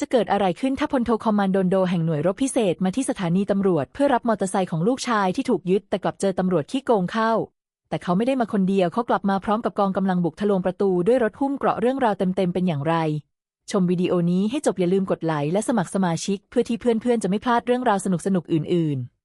จะเกิดอะไรขึ้นถ้าพลโทคอมมานโดนโดแห่งหน่วยรบพิเศษมาที่สถานีตำรวจเพื่อรับมอเตอร์ไซค์ของลูกชายที่ถูกยึดแต่กลับเจอตำรวจขี้โกงเข้า แต่เขาไม่ได้มาคนเดียวเขากลับมาพร้อมกับกองกำลังบุกทะลวงประตูด้วยรถหุ้มเกราะเรื่องราวเต็มๆเป็นอย่างไร ชมวิดีโอนี้ให้จบอย่าลืมกดไลค์และสมัครสมาชิก เพื่อที่เพื่อนๆจะไม่พลาดเรื่องราวสนุกๆอื่น ๆ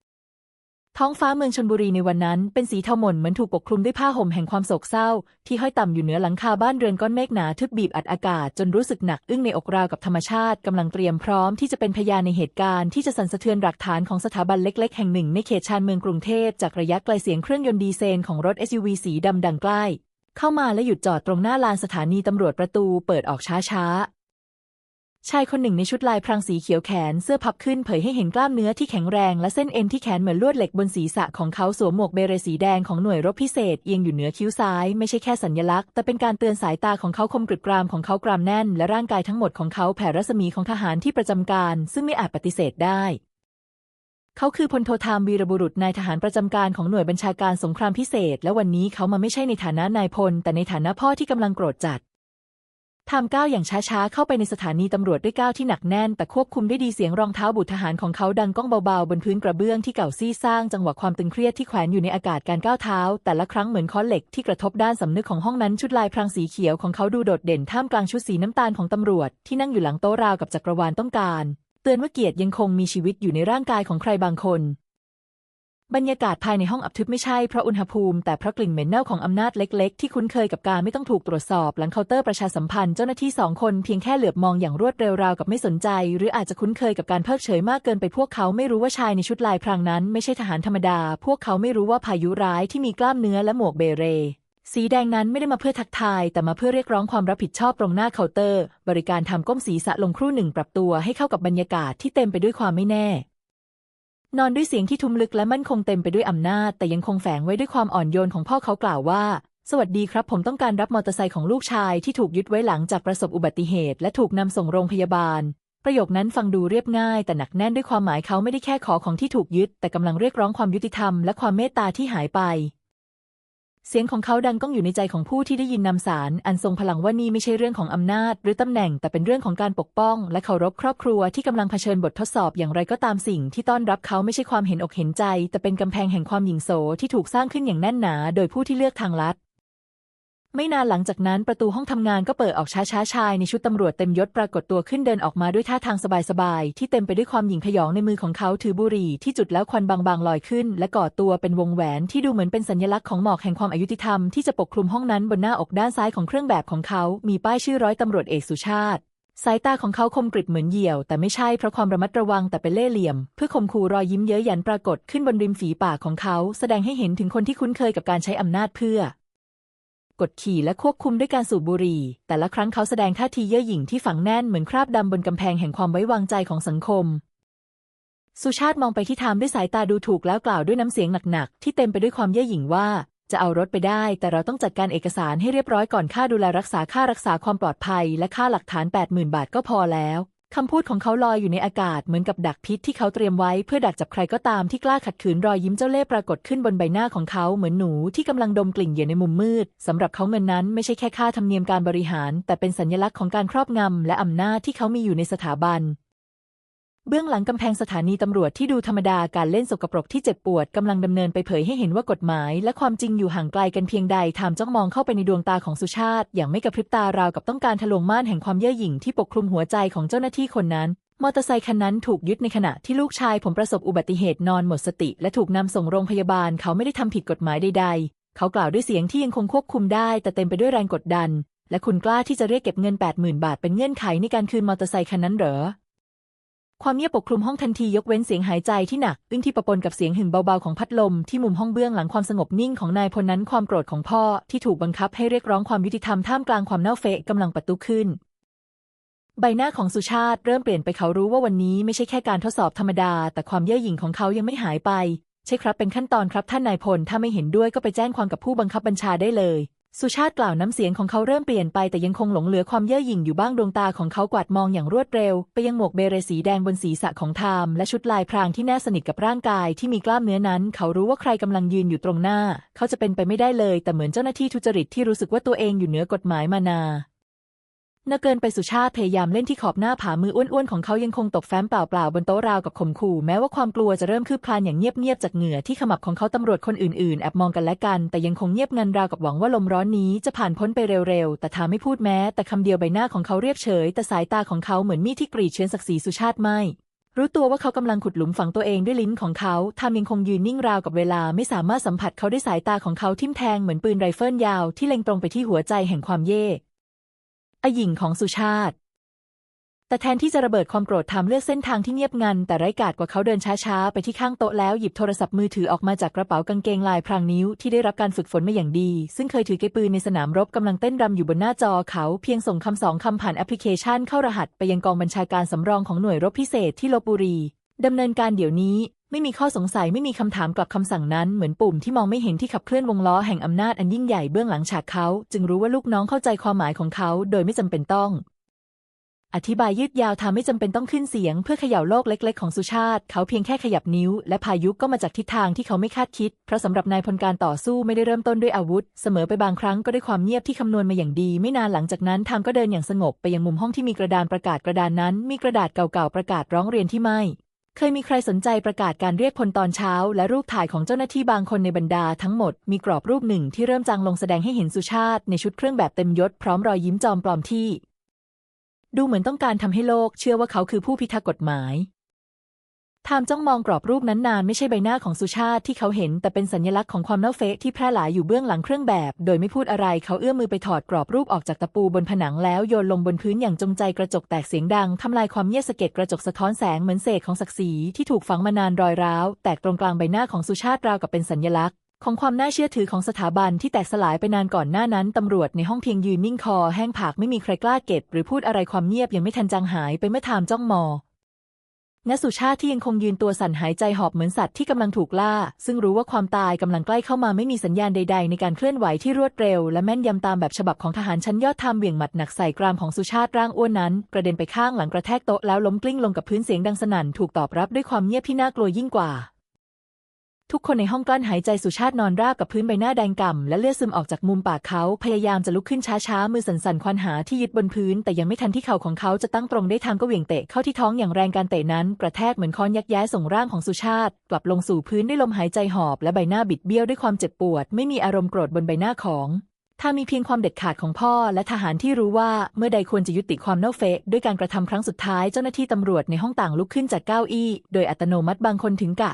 ท้องฟ้าเมืองชนบุรีในวันนั้น เป็นสีเทาหม่นเหมือนถูกปกคลุมด้วยผ้าห่มแห่งความโศกเศร้า ที่ห้อยต่ำอยู่เหนือหลังคาบ้านเรือนก้อนเมฆหนาทึบบีบอัดอากาศ จนรู้สึกหนักอึ้งในอกราวกับธรรมชาติกำลังเตรียมพร้อมที่จะเป็นพยานในเหตุการณ์ที่จะสั่นสะเทือนหลักฐานของสถาบันเล็ก ๆ แห่งหนึ่งในเขตชานเมืองกรุงเทพจากระยะไกลเสียงเครื่องยนต์ดีเซลของรถ SUV สีดำดังใกล้ เข้ามาและหยุดจอดตรงหน้าลานสถานีตำรวจประตูเปิดออกช้าๆ ชายคนหนึ่งในชุดลายพรางสีเขียวแขนเสื้อพับขึ้นเผยให้เห็นกล้ามเนื้อที่แข็งแรงและเส้นเอ็นที่แขนเหมือนลวดเหล็กบนศีรษะของเขาสวมหมวกเบเรสีแดงของหน่วยรบพิเศษเอียงอยู่เหนือคิ้วซ้าย ไม่ใช่แค่สัญลักษณ์ แต่เป็นการเตือนสายตาของเขาคมกริบกรามของเขากรามแน่น และร่างกายทั้งหมดของเขาแผ่รัศมีของทหารที่ประจำการ ซึ่งไม่อาจปฏิเสธได้ เขาคือพลโทธามวีรบุรุษนายทหารประจำการของหน่วยบัญชาการสงครามพิเศษ และวันนี้เขามาไม่ใช่ในฐานะนายพลแต่ในฐานะพ่อที่กำลังโกรธจัด ทามก้าวอย่างช้าๆ เข้าไปในสถานีตำรวจด้วยก้าวที่หนักแน่น แต่ควบคุมได้ดีเสียงรองเท้าบุตรทหารของเขาดังก้องเบาๆ บนพื้นกระเบื้องที่เก่าซี่สร้างจังหวะความตึงเครียดที่แขวนอยู่ในอากาศการก้าวเท้า แต่ละครั้งเหมือนค้อนเหล็กที่กระทบด้านสำนึกของห้องนั้นชุดลายพรางสีเขียวของเขาดูโดดเด่นท่ามกลางชุดสีน้ำตาลของตำรวจที่นั่งอยู่หลังโต๊ะราวกับจักรวาลต้องการ เตือนว่าเกียรติยังคงมีชีวิตอยู่ในร่างกายของใครบางคน บรรยากาศภายในห้องอับทึบไม่ใช่เพราะอุณหภูมิ แต่เพราะกลิ่นเหม็นเน่าของอำนาจเล็กๆ ที่คุ้นเคยกับการไม่ต้องถูกตรวจสอบ หลังเคาน์เตอร์ประชาสัมพันธ์เจ้าหน้าที่สองคนเพียงแค่เหลือบมองอย่างรวดเร็วราวกับไม่สนใจ หรืออาจจะคุ้นเคยกับการเพิกเฉยมากเกินไปพวกเขาไม่รู้ว่าชายในชุดลายพรางนั้น ไม่ใช่ทหารธรรมดา พวกเขาไม่รู้ว่าพายุร้ายที่มีกล้ามเนื้อและหมวกเบเรสีแดงนั้นไม่ได้มาเพื่อทักทาย แต่มาเพื่อเรียกร้องความรับผิดชอบตรงหน้าเคาน์เตอร์ บริการทำก้มศีรษะลงครู่หนึ่งปรับตัวให้เข้ากับบรรยากาศที่เต็มไปด้วยความไม่แน่ นอนด้วยเสียงที่ทุ้มลึกและมั่นคงเต็มไปด้วยอำนาจ แต่ยังคงแฝงไว้ด้วยความอ่อนโยนของพ่อเขากล่าวว่า สวัสดีครับ ผมต้องการรับมอเตอร์ไซค์ของลูกชายที่ถูกยึดไว้หลังจากประสบอุบัติเหตุ และถูกนำส่งโรงพยาบาล ประโยคนั้นฟังดูเรียบง่าย แต่หนักแน่นด้วยความหมายเขาไม่ได้แค่ขอของที่ถูกยึด แต่กำลังเรียกร้องความยุติธรรมและความเมตตาที่หายไป เสียงของเขาดังก้องอยู่ในใจของผู้ที่ได้ยินนำสาร อันทรงพลังว่านี่ไม่ใช่เรื่องของอำนาจ หรือตำแหน่งแต่เป็นเรื่องของการปกป้อง และเคารพครอบครัวที่กำลังเผชิญบททดสอบอย่างไรก็ตามสิ่งที่ต้อนรับเขาไม่ใช่ความเห็นอกเห็นใจ แต่เป็นกำแพงแห่งความหยิ่งโสที่ถูกสร้างขึ้นอย่างแน่นหนา โดยผู้ที่เลือกทางลัด ไม่นานหลังจากนั้นประตูห้องทำงานก็เปิดออกช้าๆชายในชุดตำรวจเต็มยศปรากฏตัวขึ้นเดินออกมาด้วยท่าทางสบายๆที่เต็มไปด้วยความหยิ่งพยองในมือของเขาถือบุหรี่ที่จุดแล้วควันบางๆลอยขึ้น และก่อตัวเป็นวงแหวนที่ดูเหมือนเป็นสัญลักษณ์ของหมอกแห่งความอายุติธรรมที่จะปกคลุมห้องนั้นบนหน้าอกด้านซ้ายของเครื่องแบบของเขา มีป้ายชื่อร้อยตำรวจเอกสุชาติ สายตาของเขาคมกริบเหมือนเหยี่ยว แต่ไม่ใช่เพราะความระมัดระวังแต่เป็นเล่ห์เหลี่ยม เพื่อข่มขู่รอยยิ้มเย้ยหยันปรากฏขึ้นบนริมฝีปากของเขา แสดงให้เห็นถึงคนที่คุ้นเคยกับการใช้อำนาจเพื่อ กดขี่และควบคุมด้วยการสูบบุหรี่ แต่ละครั้งเขาแสดงท่าทีเย่อหยิ่งที่ฝังแน่นเหมือนคราบดำบนกำแพงแห่งความไว้วางใจของสังคม สุชาติมองไปที่ทามด้วยสายตาดูถูกแล้วกล่าวด้วยน้ำเสียงหนักๆที่เต็มไปด้วยความเย่อหยิ่งว่า จะเอารถไปได้ แต่เราต้องจัดการเอกสารให้เรียบร้อยก่อนค่าดูแลรักษาค่ารักษาความปลอดภัย และค่าหลักฐาน 80,000 บาทก็พอแล้ว คำพูดของเขาลอยอยู่ในอากาศเหมือนกับดักพิษที่เขาเตรียมไว้เพื่อดักจับใครก็ตามที่กล้าขัดขืนรอยยิ้มเจ้าเล่ห์ปรากฏขึ้นบนใบหน้าของเขาเหมือนหนูที่กำลังดมกลิ่นเหยื่อในมุมมืดสำหรับเขาเงินนั้นไม่ใช่แค่ค่าธรรมเนียมการบริหาร แต่เป็นสัญลักษณ์ของการครอบงำและอำนาจที่เขามีอยู่ในสถาบัน เบื้องหลังกำแพงสถานีตำรวจที่ดูธรรมดาการเล่นสกปรกที่เจ็บปวดกำลังดำเนินไปเผยให้เห็นว่ากฎหมาย และความจริงอยู่ห่างไกลกันเพียงใดทามจ้องมองเข้าไปในดวงตาของสุชาติ อย่างไม่กระพริบตาราวกับต้องการทะลวงม่านแห่งความเย่อหยิ่งที่ปกคลุมหัวใจของเจ้าหน้าที่คนนั้น มอเตอร์ไซคันนั้นถูกยึดในขณะที่ลูกชายผมประสบอุบัติเหตุนอนหมดสติ และถูกนำส่งโรงพยาบาลเขาไม่ได้ทำผิดกฎหมายใดๆ เขากล่าวด้วยเสียงที่ยังคงควบคุมได้ แต่เต็มไปด้วยแรงกดดัน และคุณกล้าที่จะเรียกเก็บเงิน 80,000 บาทเป็นเงื่อนไขในการคืนมอเตอร์ไซคันนั้นเหรอ ความเงียบปกคลุมห้องทันทียกเว้นเสียงหายใจที่หนักอึ้งที่ปะปนกับเสียงหึ่งเบาๆของพัดลมที่มุมห้องเบื้องหลังความสงบนิ่งของนายพลนั้นความโกรธของพ่อที่ถูกบังคับให้เรียกร้องความยุติธรรมท่ามกลางความเน่าเฟะกำลังประตุขึ้น ใบหน้าของสุชาติเริ่มเปลี่ยนไปเขารู้ว่าวันนี้ไม่ใช่แค่การทดสอบธรรมดา แต่ความเย่อหยิ่งของเขายังไม่หายไป ใช่ครับเป็นขั้นตอนครับท่านนายพลถ้าไม่เห็นด้วยก็ไปแจ้งความกับผู้บังคับบัญชาได้เลย สุชาติกล่าวน้ำเสียงของเขาเริ่มเปลี่ยนไปแต่ยังคงหลงเหลือความเย่อหยิ่งอยู่บ้างดวงตาของเขากวาดมองอย่างรวดเร็ว ไปยังหมวกเบเรสีแดงบนศีรษะของทามและชุดลายพรางที่แนบสนิทกับร่างกายที่มีกล้ามเนื้อนั้น เขารู้ว่าใครกำลังยืนอยู่ตรงหน้า เขาจะเป็นไปไม่ได้เลย แต่เหมือนเจ้าหน้าที่ทุจริตที่รู้สึกว่าตัวเองอยู่เหนือกฎหมายมานา น่าเกินไปสุชาติพยายามเล่นที่ขอบหน้าผามืออ้วนๆของเขายังคงตกแฟ้มเปล่าๆบนโต๊ะราวกับข่มขู่แม้ว่าความกลัวจะเริ่มคืบคลานอย่างเงียบๆจากเหงื่อที่ขมับของเขาตำรวจคนอื่นๆแอบมองกันและกัน แต่ยังคงเงียบงันราวกับหวังว่าลมร้อนนี้จะผ่านพ้นไปเร็วๆ แต่ทาไม่พูดแม้ แต่คำเดียวใบหน้าของเขาเรียบเฉย แต่สายตาของเขาเหมือนมีดที่กรีดเชื้อศักดิ์ศรีสุชาติไม่รู้ตัวว่าเขากำลังขุดหลุมฝังตัวเองด้วยลิ้นของเขาทามยังคงยืนนิ่งราวกับเวลาไม่สามารถสัมผัสเขาด้วยสายตาของเขาทิ่มแทงเหมือนปืนไรเฟิลยาวที่เล็งตรงไปที่หัวใจแห่งความเย่ อหยิ่งของสุชาติ แต่แทนที่จะระเบิดความโกรธทำเลือกเส้นทางที่เงียบงัน แต่ไร้กาดกว่าเขาเดินช้าๆ ไปที่ข้างโต๊ะแล้วหยิบโทรศัพท์มือถือออกมาจากกระเป๋ากางเกงลายพรางนิ้วที่ได้รับการฝึกฝนมาอย่างดี ซึ่งเคยถือเกปืนในสนามรบกำลังเต้นรำอยู่บนหน้าจอเขาเพียงส่งคำสองคำผ่านแอปพลิเคชันเข้ารหัสไปยังกองบัญชาการสำรองของหน่วยรบพิเศษที่ลบบุรีดำเนินการเดี๋ยวนี้ ไม่มีข้อสงสัยไม่มีคำถามกลับคำสั่งนั้นเหมือนปุ่มที่มองไม่เห็นที่ขับเคลื่อนวงล้อแห่งอำนาจอันยิ่งใหญ่เบื้องหลังฉากเขา จึงรู้ว่าลูกน้องเข้าใจความหมายของเขาโดยไม่จำเป็นต้อง อธิบายยืดยาวทำไม่จำเป็นต้องขึ้นเสียง เพื่อเขย่าโลกเล็ก ๆ ของสุชาติ เขาเพียงแค่ขยับนิ้ว และพายุก็มาจากทิศทางที่เขาไม่คาดคิด เพราะสำหรับนายพลการต่อสู้ไม่ได้เริ่มต้นด้วยอาวุธ เสมอไปบางครั้งก็ด้วยความเงียบที่คำนวณมาอย่างดี ไม่นานหลังจากนั้นทามก็เดินอย่างสงบไปยังมุมห้องที่มีกระดานประกาศกระดานนั้น มีกระดาษเก่าๆประกาศร้องเรียนที่ไม่ เคยมีใครสนใจประกาศการเรียกพลตอนเช้า และรูปถ่ายของเจ้าหน้าที่บางคนในบรรดาทั้งหมด มีกรอบรูปหนึ่งที่เริ่มจางลงแสดงให้เห็นสุชาติ ในชุดเครื่องแบบเต็มยศพร้อมรอยยิ้มจอมปลอมที่ ดูเหมือนต้องการทำให้โลก เชื่อว่าเขาคือผู้พิทักษ์กฎหมาย ทามจ้องมองกรอบรูปนั้นนานไม่ใช่ใบหน้าของสุชาติที่เขาเห็น แต่เป็นสัญลักษณ์ของความเน่าเฟะที่แพร่หลายอยู่เบื้องหลังเครื่องแบบ โดยไม่พูดอะไรเขาเอื้อมมือไปถอดกรอบรูปออกจากตะปูบนผนังแล้วโยนลงบนพื้นอย่างจงใจกระจกแตกเสียงดังทำลายความเงียบสะเก็ดกระจกสะท้อนแสงเหมือนเศษของศักดิ์ศรีที่ถูกฝังมานานรอยร้าว แตกตรงกลางใบหน้าของสุชาติราวกับเป็นสัญลักษณ์ของความน่าเชื่อถือของสถาบันที่แตกสลายไปนานก่อนหน้านั้น ตำรวจในห้องเพียงยืนนิ่งคอ แห้งผากไม่มีใครกล้าเก็บ หรือพูดอะไรความเงียบยังไม่ทันจางหายไปเมื่อทามจ้องมอง ณสุชาติที่ยังคงยืนตัวสั่นหายใจหอบเหมือนสัตว์ที่กำลังถูกล่า ซึ่งรู้ว่าความตายกำลังใกล้เข้ามาไม่มีสัญญาณใด ๆ ในการเคลื่อนไหวที่รวดเร็ว และแม่นยำตามแบบฉบับของทหารชั้นยอดทำเบี่ยงหมัดหนักใส่กรามของสุชาติร่างอ้วนนั้น กระเด็นไปข้างหลังกระแทกโต๊ะแล้วล้มกลิ้งลงกับพื้นเสียงดังสนั่นถูกตอบรับด้วยความเงียบที่น่ากลัวยิ่งกว่า ทุกคนในห้องกลั้นหายใจสุชาตินอนราบกับพื้นใบหน้าแดงก่ำและเลือดซึมออกจากมุมปากเขาพยายามจะลุกขึ้นช้าๆ มือสั่นๆ ควานหาที่ยึดบนพื้น แต่ยังไม่ทันที่เข่าของเขาจะตั้งตรงได้ทางก็เหวี่ยงเตะเข้าที่ท้องอย่างแรงการเตะนั้น กระแทกเหมือนค้อนยักย้ายส่งร่างของสุชาติ กลับลงสู่พื้นด้วยลมหายใจหอบ และใบหน้าบิดเบี้ยวด้วยความเจ็บปวด ไม่มีอารมณ์โกรธบนใบหน้าของถ้ามีเพียงความเด็ดขาดของพ่อและทหารที่รู้ว่าเมื่อใดควรจะยุติความเน่าเฟะด้วยการกระทำครั้งสุดท้ายเจ้าหน้าที่ตำรวจในห้องต่างลุกขึ้นจากเก้าอี้ โดยอัตโนมัติบางคนถึงกะ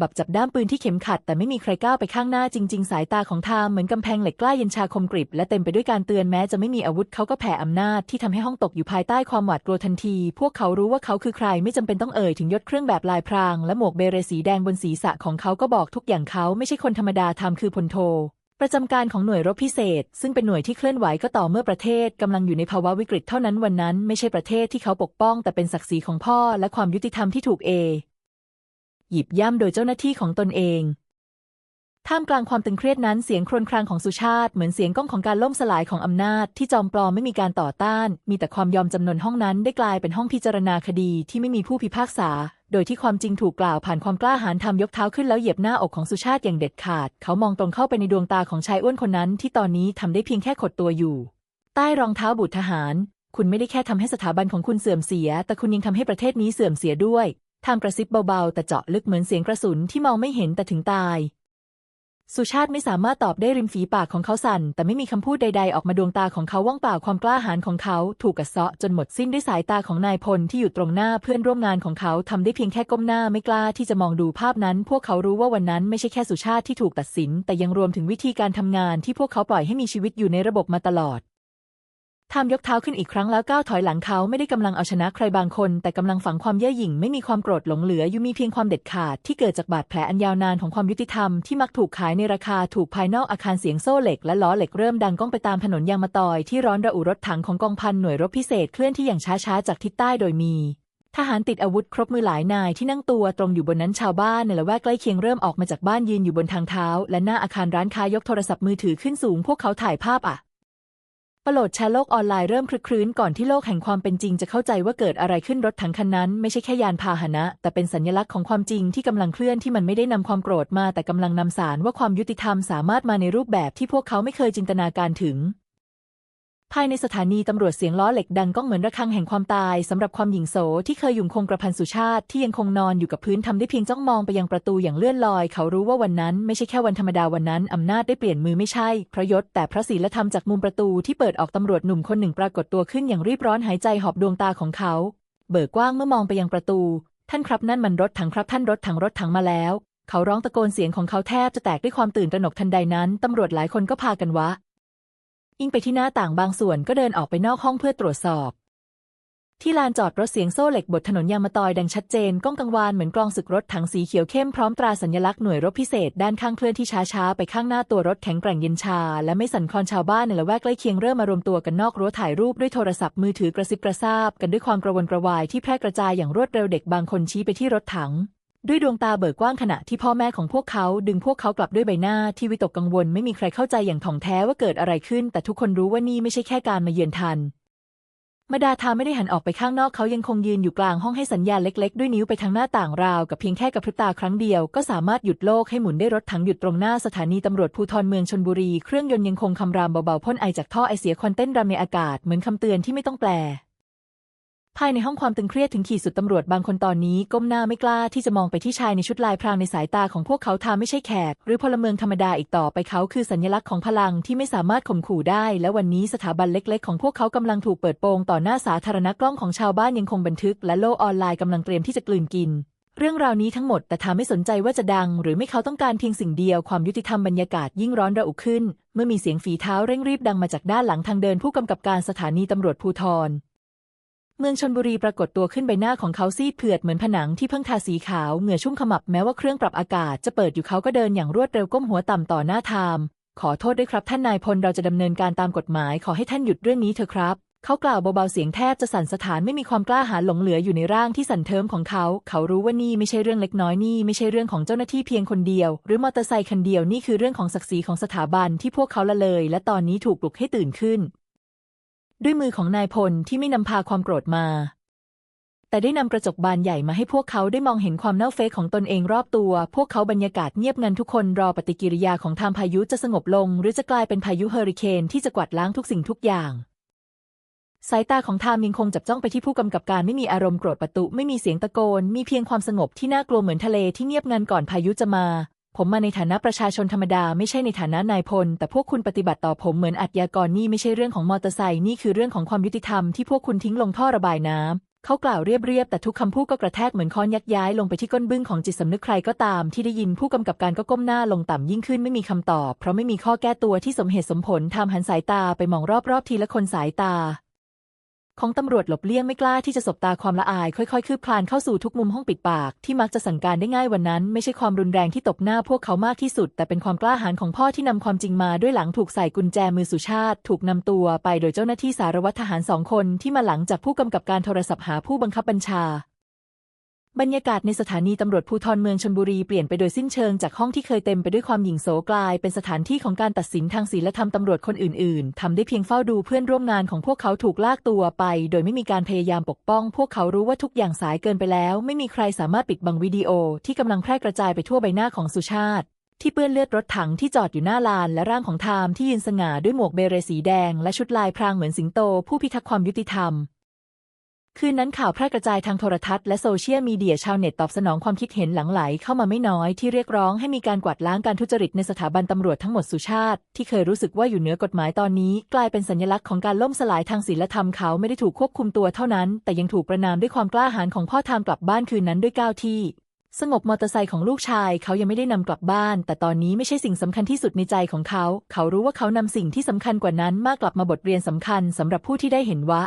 บับจับด้ามปืนที่เข็มขัด แต่ไม่มีใครก้าวไปข้างหน้าจริง ๆ สายตาของทามเหมือนกำแพงเหล็กกล้าเย็นชาคมกริบ และเต็มไปด้วยการเตือนแม้จะไม่มีอาวุธเขาก็แผ่อำนาจที่ทำให้ห้องตกอยู่ภายใต้ความหวาดกลัวทันที พวกเขารู้ว่าเขาคือใครไม่จำเป็นต้องเอ่ยถึงยศเครื่องแบบลายพราง และหมวกเบเรสีแดงบนศีรษะของเขาก็บอกทุกอย่างเขาไม่ใช่คนธรรมดาทามคือพลโทประจำการของหน่วยรบพิเศษ ซึ่งเป็นหน่วยที่เคลื่อนไหวก็ต่อเมื่อประเทศกำลังอยู่ในภาวะวิกฤตเท่านั้นวันนั้น ไม่ใช่ประเทศที่เขาปกป้อง แต่เป็นศักดิ์ศรีของพ่อและความยุติธรรมที่ถูกเอ หยิบย่ำโดยเจ้าหน้าที่ของตนเอง ท่ามกลางความตึงเครียดนั้นเสียงครวญครางของสุชาติเหมือนเสียงก้องของการล่มสลายของอำนาจ ที่จอมปลอมไม่มีการต่อต้าน มีแต่ความยอมจำนนห้องนั้นได้กลายเป็นห้องพิจารณาคดีที่ไม่มีผู้พิพากษา โดยที่ความจริงถูกกล่าวผ่านความกล้าหาญทำยกเท้าขึ้นแล้วเหยียบหน้าอกของสุชาติอย่างเด็ดขาด เขามองตรงเข้าไปในดวงตาของชายอ้วนคนนั้น ที่ตอนนี้ทำได้เพียงแค่ขดตัวอยู่ ใต้รองเท้าบุตรทหารคุณไม่ได้แค่ทำให้สถาบันของคุณเสื่อมเสีย แต่คุณยังทำให้ประเทศนี้เสื่อมเสียด้วย ทางกระซิบเบาๆ แต่เจาะลึกเหมือนเสียงกระสุนที่มองไม่เห็นแต่ถึงตาย สุชาติไม่สามารถตอบได้ริมฝีปากของเขาสั่น แต่ไม่มีคำพูดใดๆ ออกมาดวงตาของเขาว่างเปล่าความกล้าหาญของเขา ถูกกัดเซาะจนหมดสิ้นด้วยสายตาของนายพลที่อยู่ตรงหน้าเพื่อนร่วมงานของเขาทำได้เพียงแค่ก้มหน้าไม่กล้าที่จะมองดูภาพนั้น พวกเขารู้ว่าวันนั้นไม่ใช่แค่สุชาติที่ถูกตัดสิน แต่ยังรวมถึงวิธีการทำงานที่พวกเขาปล่อยให้มีชีวิตอยู่ในระบบมาตลอด ทามยกเท้าขึ้นอีกครั้งแล้วก้าวถอยหลังเขาไม่ได้กำลังเอาชนะใครบางคน แต่กำลังฝังความเย่อหยิ่งไม่มีความโกรธหลงเหลืออยู่มีเพียงความเด็ดขาดที่เกิดจากบาดแผลอันยาวนานของความยุติธรรมที่มักถูกขายในราคาถูกภายนอกอาคารเสียงโซ่เหล็กและล้อเหล็กเริ่มดังก้องไปตามถนนยางมะตอยที่ร้อนระอุรถถังของกองพันหน่วยรบพิเศษเคลื่อนที่อย่างช้าๆจากทิศใต้โดยมีทหารติดอาวุธครบมือหลายนายที่นั่งตัวตรงอยู่บนนั้นชาวบ้านในละแวกใกล้เคียงเริ่มออกมาจากบ้านยืนอยู่บนทางเท้า และหน้าอาคารร้านค้ายกโทรศัพท์มือถือขึ้นสูงพวกเขาถ่ายภาพอะ ประโลดแชร์โลกออนไลน์เริ่มคลึกครื้นก่อนที่โลกแห่งความเป็นจริงจะเข้าใจว่าเกิดอะไรขึ้นรถถังคันนั้น ไม่ใช่แค่ยานพาหนะ แต่เป็นสัญลักษณ์ของความจริงที่กำลังเคลื่อนที่มันไม่ได้นำความโกรธมา แต่กำลังนำสารว่าความยุติธรรมสามารถมาในรูปแบบที่พวกเขาไม่เคยจินตนาการถึง ภายในสถานีตำรวจเสียงล้อเหล็กดังก้องเหมือนระฆังแห่งความตายสำหรับความหญิงโสที่เคยอยู่คงกระพันสุชาติที่ยังคงนอนอยู่กับพื้นทำได้เพียงจ้องมองไปยังประตูอย่างเลื่อนลอย เขารู้ว่าวันนั้นไม่ใช่แค่วันธรรมดาวันนั้นอำนาจได้เปลี่ยนมือไม่ใช่พระยศแต่พระศีลธรรมจากมุมประตูที่เปิดออกตำรวจหนุ่มคนหนึ่งปรากฏตัวขึ้นอย่างรีบร้อนหายใจหอบดวงตาของเขา เบิกกว้างเมื่อมองไปยังประตู ท่านครับนั่นมันรถถังครับท่านรถถังรถถังมาแล้ว เขาร้องตะโกนเสียงของเขาแทบจะแตกด้วยความตื่นตระหนกทันใดนั้นตำรวจหลายคนก็พากันวะ อิงไปที่หน้าต่างบางส่วนก็เดินออกไปนอกห้องเพื่อตรวจสอบ ที่ลานจอดรถเสียงโซ่เหล็กบนถนนยางมะตอยดังชัดเจนก้องกังวานเหมือนกลองศึกรถถังสีเขียวเข้มพร้อมตราสัญลักษณ์หน่วยรบพิเศษด้านข้างเคลื่อนที่ช้าๆ ไปข้างหน้าตัวรถแข็งแกร่งเย็นชา และไม่สั่นคลอนชาวบ้านในละแวกใกล้เคียงเริ่มมารวมตัวกันนอกรั้วถ่ายรูปด้วยโทรศัพท์มือถือกระซิบกระซาบ กันด้วยความกระวนกระวายที่แพร่กระจายอย่างรวดเร็วเด็กบางคนชี้ไปที่รถถัง ด้วยดวงตาเบิกกว้างขณะที่พ่อแม่ของพวกเขาดึงพวกเขากลับด้วยใบหน้าที่วิตกกังวลไม่มีใครเข้าใจอย่างถ่องแท้ว่าเกิดอะไรขึ้น แต่ทุกคนรู้ว่านี่ไม่ใช่แค่การมาเยือนทันมาดาทาไม่ได้หันออกไปข้างนอกเขายังคงยืนอยู่กลางห้องให้สัญญาณเล็ก ๆ ด้วยนิ้วไปทางหน้าต่างราว กับเพียงแค่กระพริบตาครั้งเดียวก็สามารถหยุดโลกให้หมุนได้รถถังหยุดตรงหน้าสถานีตำรวจภูธรเมืองชนบุรี เครื่องยนต์ยังคงคำรามเบาๆพ่นไอจากท่อไอเสียควันเต้นรำในอากาศเหมือนคำเตือนที่ไม่ต้องแปล ภายในห้องความตึงเครียดถึงขีดสุดตำรวจบางคนตอนนี้ก้มหน้าไม่กล้าที่จะมองไปที่ชายในชุดลายพรางในสายตาของพวกเขาทาไม่ใช่แขก หรือพลเมืองธรรมดาอีกต่อไปเขาคือสัญลักษณ์ของพลังที่ไม่สามารถข่มขู่ได้ และวันนี้สถาบันเล็ก ๆ ของพวกเขากำลังถูกเปิดโปงต่อหน้าสาธารณะกล้องของชาวบ้านยังคงบันทึก และโลกออนไลน์กำลังเตรียมที่จะกลืนกินเรื่องราวนี้ทั้งหมดแต่ทาไม่สนใจว่าจะดัง หรือไม่เขาต้องการเพียงสิ่งเดียวความยุติธรรมบรรยากาศยิ่งร้อนระอุขึ้น เมื่อมีเสียงฝีเท้าเร่งรีบดังมาจากด้านหลังทางเดินผู้กำกับการสถานีตำรวจภูธร เมืองชนบุรีปรากฏตัวขึ้นใบหน้าของเขาซีดเผือดเหมือนผนังที่เพิ่งทาสีขาวเหงื่อชุ่มขมับแม้ว่าเครื่องปรับอากาศจะเปิดอยู่เขาก็เดินอย่างรวดเร็วก้มหัวต่ำต่อหน้าทาม ขอโทษด้วยครับท่านนายพลเราจะดำเนินการตามกฎหมายขอให้ท่านหยุดเรื่องนี้เถอะครับ เขากล่าวเบาๆเสียงแทบจะสั่นสถานไม่มีความกล้าหาญหลงเหลืออยู่ในร่างที่สั่นเทิมของเขา เขารู้ว่านี่ไม่ใช่เรื่องเล็กน้อยนี่ไม่ใช่เรื่องของเจ้าหน้าที่เพียงคนเดียว หรือมอเตอร์ไซค์คันเดียวนี่คือเรื่องของศักดิ์ศรีของสถาบันที่พวกเขาละเลย และตอนนี้ถูกปลุกให้ตื่นขึ้น ด้วยมือของนายพลที่ไม่นำพาความโกรธมา แต่ได้นำกระจกบานใหญ่มาให้พวกเขาได้มองเห็นความเน่าเฟะของตนเองรอบตัว พวกเขาบรรยากาศเงียบงันทุกคนรอปฏิกิริยาของทางพายุจะสงบลง หรือจะกลายเป็นพายุเฮอริเคนที่จะกวาดล้างทุกสิ่งทุกอย่างสายตาของทามยังคงจับจ้องไปที่ผู้กำกับการไม่มีอารมณ์โกรธประตุ ไม่มีเสียงตะโกน มีเพียงความสงบที่น่ากลัวเหมือนทะเลที่เงียบงันก่อนพายุจะมา ผมมาในฐานะประชาชนธรรมดาไม่ใช่ในฐานะนายพล แต่พวกคุณปฏิบัติต่อผมเหมือนอาชญากรนี่ไม่ใช่เรื่องของมอเตอร์ไซค์นี่คือเรื่องของความยุติธรรมที่พวกคุณทิ้งลงท่อระบายน้ำเขากล่าวเรียบๆแต่ทุกคำพูดก็กระแทกเหมือนค้อนยักย้ายลงไปที่ก้นบึ้งของจิตสำนึกใครก็ตามที่ได้ยินผู้กำกับการก็ก้มหน้าลงต่ำยิ่งขึ้นไม่มีคำตอบ เพราะไม่มีข้อแก้ตัวที่สมเหตุสมผลทำหันสายตาไปมองรอบๆทีละคนสายตา ของตำรวจหลบเลี่ยงไม่กล้าที่จะสบตาความละอาย ค่อยๆ คืบคลานเข้าสู่ทุกมุมห้องปิดปาก ที่มักจะสั่งการได้ง่ายวันนั้น ไม่ใช่ความรุนแรงที่ตบหน้าพวกเขามากที่สุด แต่เป็นความกล้าหาญของพ่อที่นำความจริงมาด้วยหลังถูกใส่กุญแจมือสุชาติ ถูกนำตัวไปโดยเจ้าหน้าที่สารวัตรทหารสองคนที่มาหลังจากผู้กำกับการโทรศัพท์หาผู้บังคับบัญชา บรรยากาศในสถานีตำรวจภูธรเมืองชนบุรีเปลี่ยนไปโดยสิ้นเชิงจากห้องที่เคยเต็มไปด้วยความหยิ่งโสกลาย เป็นสถานที่ของการตัดสินทางศีลธรรมตำรวจคนอื่นๆทำได้เพียงเฝ้าดูเพื่อนร่วมงานของพวกเขาถูกลากตัวไป โดยไม่มีการพยายามปกป้อง พวกเขารู้ว่าทุกอย่างสายเกินไปแล้ว ไม่มีใครสามารถปิดบังวิดีโอที่กำลังแพร่กระจายไปทั่วใบหน้าของสุชาติ ที่เปื้อนเลือดรถถังที่จอดอยู่หน้าลาน และร่างของไทม์ที่ยืนสง่าด้วยหมวกเบเรสีแดง และชุดลายพรางเหมือนสิงโต ผู้พิทักษ์ความยุติธรรม คืนนั้นข่าวแพร่กระจายทางโทรทัศน์และโซเชียลมีเดียชาวเน็ตตอบสนองความคิดเห็นหลังไหลเข้ามาไม่น้อยที่เรียกร้องให้มีการกวาดล้างการทุจริตในสถาบันตำรวจทั้งหมดสุชาติ ที่เคยรู้สึกว่าอยู่เหนือกฎหมายตอนนี้ กลายเป็นสัญลักษณ์ของการล่มสลายทางศีลธรรมเขาไม่ได้ถูกควบคุมตัวเท่านั้น แต่ยังถูกประนามด้วยความกล้าหาญของพ่อทามกลับบ้านคืนนั้นด้วยก้าวที่สงบมอเตอร์ไซค์ของลูกชายเขายังไม่ได้นำกลับบ้าน แต่ตอนนี้ไม่ใช่สิ่งสำคัญที่สุดในใจของเขา เขารู้ว่าเขานำสิ่งที่สำคัญกว่านั้นมากกลับมาบทเรียนสำคัญสำหรับผู้ที่ได้เห็นว่า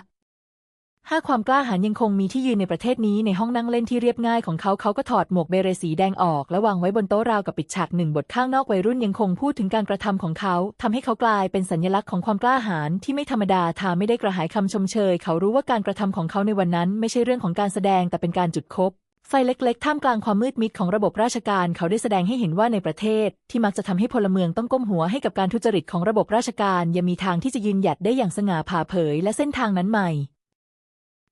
ห้าความกล้าหาญยังคงมีที่ยืนในประเทศนี้ในห้องนั่งเล่นที่เรียบง่ายของเขาเขาก็ถอดหมวกเบเรสีแดงออก และวางไว้บนโต๊ะราวกับปิดฉากหนึ่งบทข้างนอกวัยรุ่นยังคงพูดถึงการกระทำของเขาทำให้เขากลายเป็นสัญลักษณ์ของความกล้าหาญที่ไม่ธรรมดาทาไม่ได้กระหายคำชมเชย เขารู้ว่าการกระทำของเขาในวันนั้น ไม่ใช่เรื่องของการแสดงแต่เป็นการจุดคบไฟเล็กๆ ท่ามกลางความมืดมิดของระบบราชการ เขาได้แสดงให้เห็นว่าในประเทศ ที่มักจะทำให้พลเมืองต้องก้มหัวให้กับการทุจริตของระบบราชการยังมีทางที่จะยืนหยัดได้อย่างสง่าผ่าเผย และเส้นทางนั้นใหม่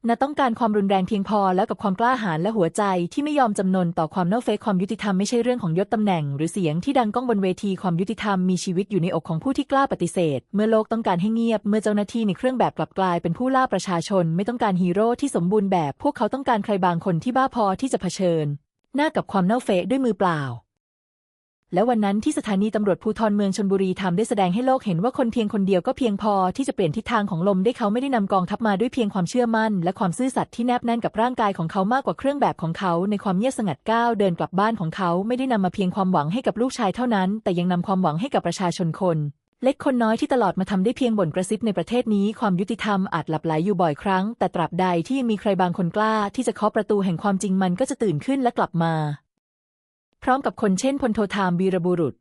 นาต้องการความรุนแรงเพียงพอแล้วกับความกล้าหาญและหัวใจที่ไม่ยอมจำนนต่อความเน่าเฟะความยุติธรรมไม่ใช่เรื่องของยศตำแหน่ง หรือเสียงที่ดังก้องบนเวทีความยุติธรรมมีชีวิตอยู่ในอกของผู้ที่กล้าปฏิเสธ เมื่อโลกต้องการให้เงียบ เมื่อเจ้าหน้าที่ในเครื่องแบบกลับกลายเป็นผู้ล่าประชาชน ไม่ต้องการฮีโร่ที่สมบูรณ์แบบ พวกเขาต้องการใครบางคนที่บ้าพอที่จะเผชิญ หน้ากับความเน่าเฟะด้วยมือเปล่า และวันนั้นที่สถานีตำรวจภูธรเมืองชนบุรีทำได้แสดงให้โลกเห็นว่าคนเพียงคนเดียวก็เพียงพอที่จะเปลี่ยนทิศทางของลมได้เขาไม่ได้นำกองทัพมาด้วยเพียงความเชื่อมั่น และความซื่อสัตย์ที่แนบแน่นกับร่างกายของเขามากกว่าเครื่องแบบของเขา ในความเงียบสงัดก้าวเดินกลับบ้านของเขาไม่ได้นำมาเพียงความหวังให้กับลูกชายเท่านั้น แต่ยังนำความหวังให้กับประชาชนคนเล็กคนน้อยที่ตลอดมาทำได้เพียงบ่นกระซิบในประเทศนี้ความยุติธรรมอาจหลับไหลอยู่บ่อยครั้ง แต่ตราบใดที่ยังมีใครบางคนกล้า ที่จะเคาะประตูแห่งความจริงมันก็จะตื่นขึ้นและกลับมา พร้อมกับคนเช่นพลโทธามวีรบุรุษ